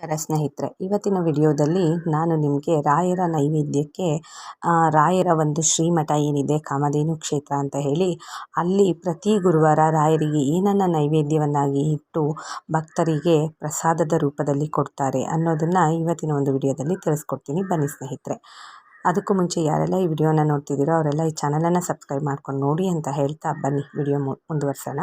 ನಮಸ್ಕಾರ ಸ್ನೇಹಿತರೆ. ಇವತ್ತಿನ ವಿಡಿಯೋದಲ್ಲಿ ನಾನು ನಿಮಗೆ ರಾಯರ ನೈವೇದ್ಯಕ್ಕೆ ರಾಯರ ಒಂದು ಶ್ರೀಮಠ ಏನಿದೆ, ಕಾಮಧೇನು ಕ್ಷೇತ್ರ ಅಂತ ಹೇಳಿ ಅಲ್ಲಿ ಪ್ರತಿ ಗುರುವಾರ ರಾಯರಿಗೆ ಏನನ್ನ ನೈವೇದ್ಯವನ್ನಾಗಿ ಇಟ್ಟು ಭಕ್ತರಿಗೆ ಪ್ರಸಾದದ ರೂಪದಲ್ಲಿ ಕೊಡ್ತಾರೆ ಅನ್ನೋದನ್ನು ಇವತ್ತಿನ ಒಂದು ವಿಡಿಯೋದಲ್ಲಿ ತಿಳಿಸ್ಕೊಡ್ತೀನಿ. ಬನ್ನಿ ಸ್ನೇಹಿತರೆ. ಅದಕ್ಕೂ ಮುಂಚೆ ಯಾರೆಲ್ಲ ಈ ವಿಡಿಯೋನ ನೋಡ್ತಿದ್ದೀರೋ ಅವರೆಲ್ಲ ಈ ಚಾನಲನ್ನು ಸಬ್ಸ್ಕ್ರೈಬ್ ಮಾಡ್ಕೊಂಡು ನೋಡಿ ಅಂತ ಹೇಳ್ತಾ ಬನ್ನಿ ವಿಡಿಯೋ ಮುಂದುವರ್ಸೋಣ.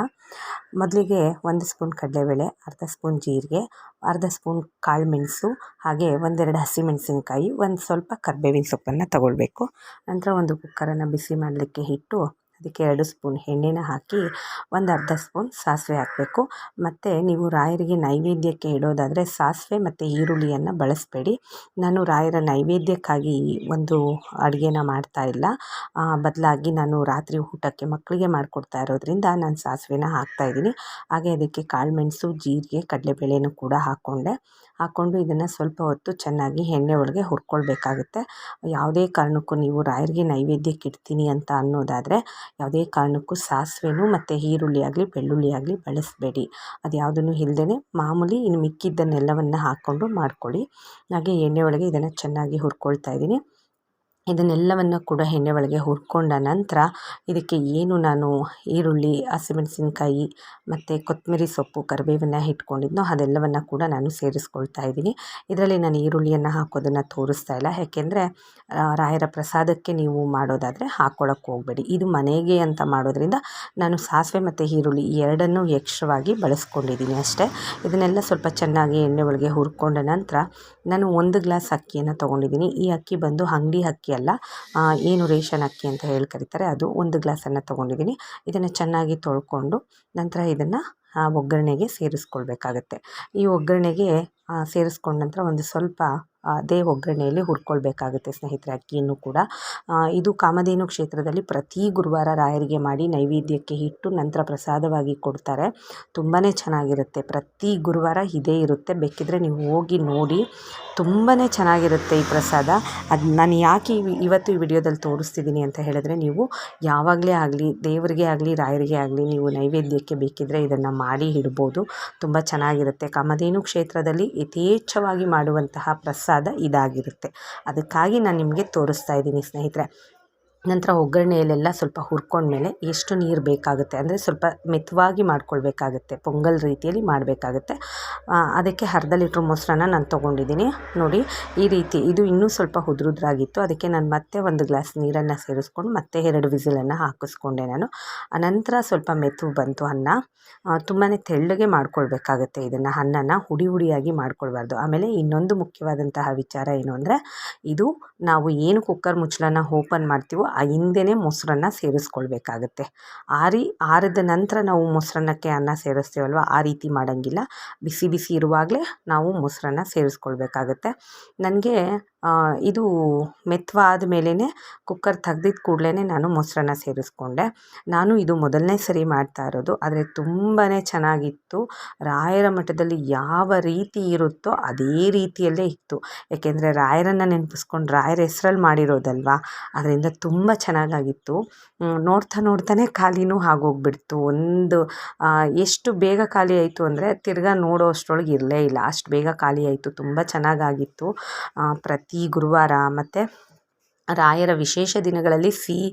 ಮೊದಲಿಗೆ ಒಂದು ಸ್ಪೂನ್ ಕಡಲೆಬೇಳೆ, ಅರ್ಧ ಸ್ಪೂನ್ ಜೀರಿಗೆ, ಅರ್ಧ ಸ್ಪೂನ್ ಕಾಳು ಮೆಣಸು, ಹಾಗೆ ಒಂದೆರಡು ಹಸಿಮೆಣಸಿನ್ಕಾಯಿ, ಒಂದು ಸ್ವಲ್ಪ ಕರ್ಬೇವಿನ ಸೊಪ್ಪನ್ನು ತಗೊಳ್ಬೇಕು. ನಂತರ ಒಂದು ಕುಕ್ಕರನ್ನು ಬಿಸಿ ಮಾಡಲಿಕ್ಕೆ ಇಟ್ಟು ಅದಕ್ಕೆ ಎರಡು ಸ್ಪೂನ್ ಎಣ್ಣೆನ ಹಾಕಿ ಒಂದು ಅರ್ಧ ಸ್ಪೂನ್ ಸಾಸಿವೆ ಹಾಕಬೇಕು. ಮತ್ತು ನೀವು ರಾಯರಿಗೆ ನೈವೇದ್ಯಕ್ಕೆ ಇಡೋದಾದರೆ ಸಾಸಿವೆ ಮತ್ತು ಈರುಳ್ಳಿಯನ್ನು ಬಳಸಬೇಡಿ. ನಾನು ರಾಯರ ನೈವೇದ್ಯಕ್ಕಾಗಿ ಒಂದು ಅಡುಗೆನ ಮಾಡ್ತಾ ಇಲ್ಲ. ಬದಲಾಗಿ ನಾನು ರಾತ್ರಿ ಊಟಕ್ಕೆ ಮಕ್ಕಳಿಗೆ ಮಾಡಿಕೊಡ್ತಾ ಇರೋದ್ರಿಂದ ನಾನು ಸಾಸಿವೆನ ಹಾಕ್ತಾಯಿದ್ದೀನಿ ಹಾಗೆ ಅದಕ್ಕೆ ಕಾಳುಮೆಣಸು ಜೀರಿಗೆ, ಕಡಲೆಬೇಳೆನೂ ಕೂಡ ಹಾಕ್ಕೊಂಡೆ ಹಾಕ್ಕೊಂಡು ಇದನ್ನು ಸ್ವಲ್ಪ ಹೊತ್ತು ಚೆನ್ನಾಗಿ ಎಣ್ಣೆ ಒಳಗೆ ಹುರ್ಕೊಳ್ಬೇಕಾಗುತ್ತೆ. ಯಾವುದೇ ಕಾರಣಕ್ಕೂ ನೀವು ರಾಯರಿಗೆ ನೈವೇದ್ಯಕ್ಕೆ ಇಡ್ತೀನಿ ಅಂತ ಅನ್ನೋದಾದರೆ ಯಾವುದೇ ಕಾರಣಕ್ಕೂ ಸಾಸಿವೆನೂ ಮತ್ತು ಈರುಳ್ಳಿ ಆಗಲಿ, ಬೆಳ್ಳುಳ್ಳಿ ಆಗಲಿ ಬಳಸಬೇಡಿ. ಅದು ಯಾವುದನ್ನು ಇಲ್ದೇ ಮಾಮೂಲಿ ಇನ್ನು ಮಿಕ್ಕಿದ್ದನ್ನೆಲ್ಲವನ್ನು ಹಾಕ್ಕೊಂಡು ಮಾಡ್ಕೊಳ್ಳಿ. ಹಾಗೆ ಎಣ್ಣೆ ಒಳಗೆ ಇದನ್ನು ಚೆನ್ನಾಗಿ ಹುರ್ಕೊಳ್ತಾ ಇದ್ದೀನಿ. ಇದನ್ನೆಲ್ಲವನ್ನು ಕೂಡ ಎಣ್ಣೆ ಒಳಗೆ ಹುರ್ಕೊಂಡ ನಂತರ ಇದಕ್ಕೆ ಏನು ನಾನು ಈರುಳ್ಳಿ, ಹಸಿಮೆಣಸಿನ್ಕಾಯಿ ಮತ್ತು ಕೊತ್ತಂಬರಿ ಸೊಪ್ಪು, ಕರಿಬೇವನ್ನು ಇಟ್ಕೊಂಡಿದ್ನೋ ಅದೆಲ್ಲವನ್ನು ಕೂಡ ನಾನು ಸೇರಿಸ್ಕೊಳ್ತಾ ಇದ್ದೀನಿ. ಇದರಲ್ಲಿ ನಾನು ಈರುಳ್ಳಿಯನ್ನು ಹಾಕೋದನ್ನು ತೋರಿಸ್ತಾ ಇಲ್ಲ. ಯಾಕೆಂದರೆ ರಾಯರ ಪ್ರಸಾದಕ್ಕೆ ನೀವು ಮಾಡೋದಾದರೆ ಹಾಕೊಳಕ್ಕೆ ಹೋಗಬೇಡಿ. ಇದು ಮನೆಗೆ ಅಂತ ಮಾಡೋದ್ರಿಂದ ನಾನು ಸಾಸಿವೆ ಮತ್ತು ಈರುಳ್ಳಿ ಎರಡನ್ನೂ ಯಕ್ಷವಾಗಿ ಬಳಸ್ಕೊಂಡಿದ್ದೀನಿ ಅಷ್ಟೇ. ಇದನ್ನೆಲ್ಲ ಸ್ವಲ್ಪ ಚೆನ್ನಾಗಿ ಎಣ್ಣೆ ಒಳಗೆ ಹುರ್ಕೊಂಡ ನಂತರ ನಾನು ಒಂದು ಗ್ಲಾಸ್ ಅಕ್ಕಿಯನ್ನು ತೊಗೊಂಡಿದ್ದೀನಿ. ಈ ಅಕ್ಕಿ ಬಂದು ಅಂಗಡಿ ಅಕ್ಕಿ ಅಲ್ಲ. ಏನು ರೇಷನ್ ಅಕ್ಕಿ ಅಂತ ಹೇಳಿ ಕರೀತಾರೆ. ಅದು ಒಂದು ಗ್ಲಾಸನ್ನು ತೊಗೊಂಡಿದ್ದೀನಿ. ಇದನ್ನು ಚೆನ್ನಾಗಿ ತೊಳ್ಕೊಂಡು ನಂತರ ಇದನ್ನು ಒಗ್ಗರಣೆಗೆ ಸೇರಿಸ್ಕೊಳ್ಬೇಕಾಗತ್ತೆ. ಈ ಒಗ್ಗರಣೆಗೆ ಸೇರಿಸ್ಕೊಂಡ ನಂತರ ಒಂದು ಸ್ವಲ್ಪ ಅದೇ ಒಗ್ಗರಣೆಯಲ್ಲಿ ಹುರ್ಕೊಳ್ಬೇಕಾಗುತ್ತೆ ಸ್ನೇಹಿತರೆ, ಅಕ್ಕಿಯನ್ನು ಕೂಡ. ಇದು ಕಾಮಧೇನು ಕ್ಷೇತ್ರದಲ್ಲಿ ಪ್ರತಿ ಗುರುವಾರ ರಾಯರಿಗೆ ಮಾಡಿ ನೈವೇದ್ಯಕ್ಕೆ ಇಟ್ಟು ನಂತರ ಪ್ರಸಾದವಾಗಿ ಕೊಡ್ತಾರೆ. ತುಂಬಾ ಚೆನ್ನಾಗಿರುತ್ತೆ. ಪ್ರತಿ ಗುರುವಾರ ಇದೇ ಇರುತ್ತೆ. ಬೇಕಿದ್ದರೆ ನೀವು ಹೋಗಿ ನೋಡಿ ತುಂಬಾ ಚೆನ್ನಾಗಿರುತ್ತೆ ಈ ಪ್ರಸಾದ. ಅದು ನಾನು ಯಾಕೆ ಇವತ್ತು ಈ ವಿಡಿಯೋದಲ್ಲಿ ತೋರಿಸ್ತಿದ್ದೀನಿ ಅಂತ ಹೇಳಿದ್ರೆ, ನೀವು ಯಾವಾಗಲೇ ಆಗಲಿ, ದೇವರಿಗೆ ಆಗಲಿ, ರಾಯರಿಗೆ ಆಗಲಿ ನೀವು ನೈವೇದ್ಯಕ್ಕೆ ಬೇಕಿದ್ದರೆ ಇದನ್ನು ಮಾಡಿ ಇಡ್ಬೋದು. ತುಂಬ ಚೆನ್ನಾಗಿರುತ್ತೆ. ಕಾಮಧೇನು ಕ್ಷೇತ್ರದಲ್ಲಿ ಯಥೇಚ್ಛವಾಗಿ ಮಾಡುವಂತಹ ಪ್ರಸಾದ. ಇದಾಗಿರುತ್ತೆ. ಅದಕ್ಕಾಗಿ ನಾನು ನಿಮಗೆ ತೋರಿಸ್ತಾ ಇದ್ದೀನಿ ಸ್ನೇಹಿತರೆ. ನಂತರ ಒಗ್ಗರಣೆಯಲ್ಲೆಲ್ಲ ಸ್ವಲ್ಪ ಹುರ್ಕೊಂಡ್ಮೇಲೆ ಎಷ್ಟು ನೀರು ಬೇಕಾಗುತ್ತೆ ಅಂದರೆ ಸ್ವಲ್ಪ ಮೆತ್ತವಾಗಿ ಮಾಡ್ಕೊಳ್ಬೇಕಾಗುತ್ತೆ, ಪೊಂಗಲ್ ರೀತಿಯಲ್ಲಿ ಮಾಡಬೇಕಾಗುತ್ತೆ. ಅದಕ್ಕೆ ಅರ್ಧ ಲೀಟ್ರ್ ಮೊಸರನ್ನ ನಾನು ತೊಗೊಂಡಿದ್ದೀನಿ. ನೋಡಿ, ಈ ರೀತಿ ಇದು ಇನ್ನೂ ಸ್ವಲ್ಪ ಉದುರುದ್ರಾಗಿತ್ತು ಅದಕ್ಕೆ ನಾನು ಮತ್ತೆ ಒಂದು ಗ್ಲಾಸ್ ನೀರನ್ನು ಸೇರಿಸ್ಕೊಂಡು ಮತ್ತೆ ಎರಡು ವಿಸಿಲನ್ನು ಹಾಕಿಸ್ಕೊಂಡೆ ನಾನು. ಅನಂತರ ಸ್ವಲ್ಪ ಮೆತ್ತು ಬಂತು ಅನ್ನ. ತುಂಬಾ ತೆಳ್ಳಗೆ ಮಾಡ್ಕೊಳ್ಬೇಕಾಗತ್ತೆ ಇದನ್ನು. ಅನ್ನನ ಹುಡಿ ಹುಡಿಯಾಗಿ ಮಾಡ್ಕೊಳ್ಬಾರ್ದು. ಆಮೇಲೆ ಇನ್ನೊಂದು ಮುಖ್ಯವಾದಂತಹ ವಿಚಾರ ಏನು ಅಂದರೆ, ಇದು ನಾವು ಏನು ಕುಕ್ಕರ್ ಮುಚ್ಚಳನ ಓಪನ್ ಮಾಡ್ತೀವೋ ಆ ಹಿಂದೆ ಮೊಸರನ್ನ ಸೇರಿಸ್ಕೊಳ್ಬೇಕಾಗತ್ತೆ. ಆರಿ, ಆರಿದ ನಂತರ ನಾವು ಮೊಸರನ್ನಕ್ಕೆ ಅನ್ನ ಸೇರಿಸ್ತೀವಲ್ವ? ಆ ರೀತಿ ಮಾಡೋಂಗಿಲ್ಲ. ಬಿಸಿ ಬಿಸಿ ಇರುವಾಗಲೇ ನಾವು ಮೊಸರನ್ನ ಸೇರಿಸ್ಕೊಳ್ಬೇಕಾಗತ್ತೆ. ನನಗೆ ಇದು ಮೆತ್ತವಾದ ಮೇಲೇ ಕುಕ್ಕರ್ ತೆಗ್ದಿದ್ದ ಕೂಡಲೇ ನಾನು ಮೊಸರನ್ನ ಸೇರಿಸ್ಕೊಂಡೆ. ನಾನು ಇದು ಮೊದಲನೇ ಸರಿ ಮಾಡ್ತಾ ಇರೋದು. ಆದರೆ ತುಂಬಾ ಚೆನ್ನಾಗಿತ್ತು. ರಾಯರ ಮಠದಲ್ಲಿ ಯಾವ ರೀತಿ ಇರುತ್ತೋ ಅದೇ ರೀತಿಯಲ್ಲೇ ಇತ್ತು. ಯಾಕೆಂದರೆ ರಾಯರನ್ನು ನೆನಪಿಸ್ಕೊಂಡು ರಾಯರ ಹೆಸ್ರಲ್ಲಿ ಮಾಡಿರೋದಲ್ವ? ಅದರಿಂದ ತುಂಬ ಚೆನ್ನಾಗಾಗಿತ್ತು. ನೋಡ್ತಾ ನೋಡ್ತಾನೆ ಖಾಲಿನೂ ಆಗೋಗ್ಬಿಡ್ತು. ಒಂದು ಎಷ್ಟು ಬೇಗ ಖಾಲಿ ಆಯಿತು ಅಂದರೆ ತಿರ್ಗಾ ನೋಡೋ ಅಷ್ಟರೊಳಗೆ ಇರಲೇ ಇಲ್ಲ. ಅಷ್ಟು ಬೇಗ ಖಾಲಿ ಆಯಿತು. ತುಂಬ ಚೆನ್ನಾಗಾಗಿತ್ತು. ಪ್ರತಿ ಗುರುವಾರ ಮತ್ತು ರಾಯರ ವಿಶೇಷ ದಿನಗಳಲ್ಲಿ ಸಿಹಿ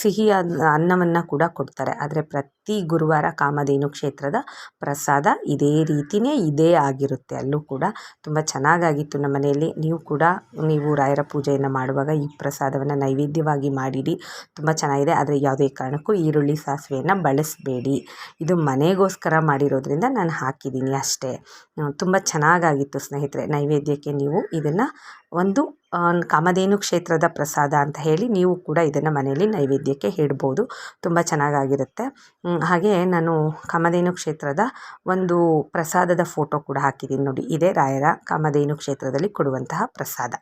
ಸಿಹಿಯಾದ ಅನ್ನವನ್ನು ಕೂಡ ಕೊಡ್ತಾರೆ. ಆದರೆ ಪ್ರತಿ ಗುರುವಾರ ಕಾಮಧೇನು ಕ್ಷೇತ್ರದ ಪ್ರಸಾದ ಇದೇ ರೀತಿಯೇ ಇದೇ ಆಗಿರುತ್ತೆ. ಅಲ್ಲೂ ಕೂಡ ತುಂಬ ಚೆನ್ನಾಗಾಗಿತ್ತು ನಮ್ಮ ಮನೆಯಲ್ಲಿ. ನೀವು ಕೂಡ ನೀವು ರಾಯರ ಪೂಜೆಯನ್ನು ಮಾಡುವಾಗ ಈ ಪ್ರಸಾದವನ್ನು ನೈವೇದ್ಯವಾಗಿ ಮಾಡಿಡಿ. ತುಂಬ ಚೆನ್ನಾಗಿದೆ. ಆದರೆ ಯಾವುದೇ ಕಾರಣಕ್ಕೂ ಈರುಳ್ಳಿ ಸಾಸಿವೆಯನ್ನು ಬಳಸಬೇಡಿ. ಇದು ಮನೆಗೋಸ್ಕರ ಮಾಡಿರೋದ್ರಿಂದ ನಾನು ಹಾಕಿದ್ದೀನಿ ಅಷ್ಟೇ. ತುಂಬ ಚೆನ್ನಾಗಾಗಿತ್ತು ಸ್ನೇಹಿತರೆ. ನೈವೇದ್ಯಕ್ಕೆ ನೀವು ಇದನ್ನು ಒಂದು ಕಾಮಧೇನು ಕ್ಷೇತ್ರದ ಪ್ರಸಾದ ಅಂತ ಹೇಳಿ ನೀವು ಕೂಡ ಇದನ್ನು ಮನೆಯಲ್ಲಿ ನೈವೇದ್ಯಕ್ಕೆ ಇಡ್ಬೋದು ತುಂಬ ಚೆನ್ನಾಗಾಗಿರುತ್ತೆ. ಹಾಗೆ ನಾನು ಕಾಮಧೇನು ಕ್ಷೇತ್ರದ ಒಂದು ಪ್ರಸಾದದ ಫೋಟೋ ಕೂಡ ಹಾಕಿದ್ದೀನಿ ನೋಡಿ. ಇದೇ ರಾಯರ ಕಾಮಧೇನು ಕ್ಷೇತ್ರದಲ್ಲಿ ಕೊಡುವಂತಹ ಪ್ರಸಾದ.